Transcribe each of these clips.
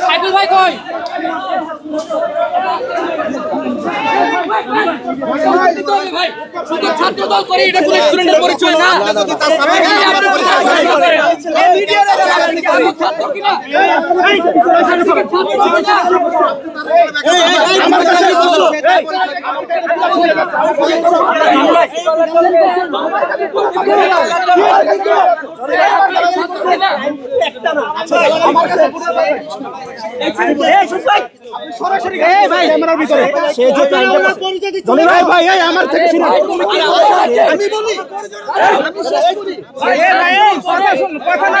সাইদুল ভাই কই ভাই শুধু ছাত্র করে আমার থেকে শুনুন আমি বলি কথা না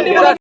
ক্যামেরা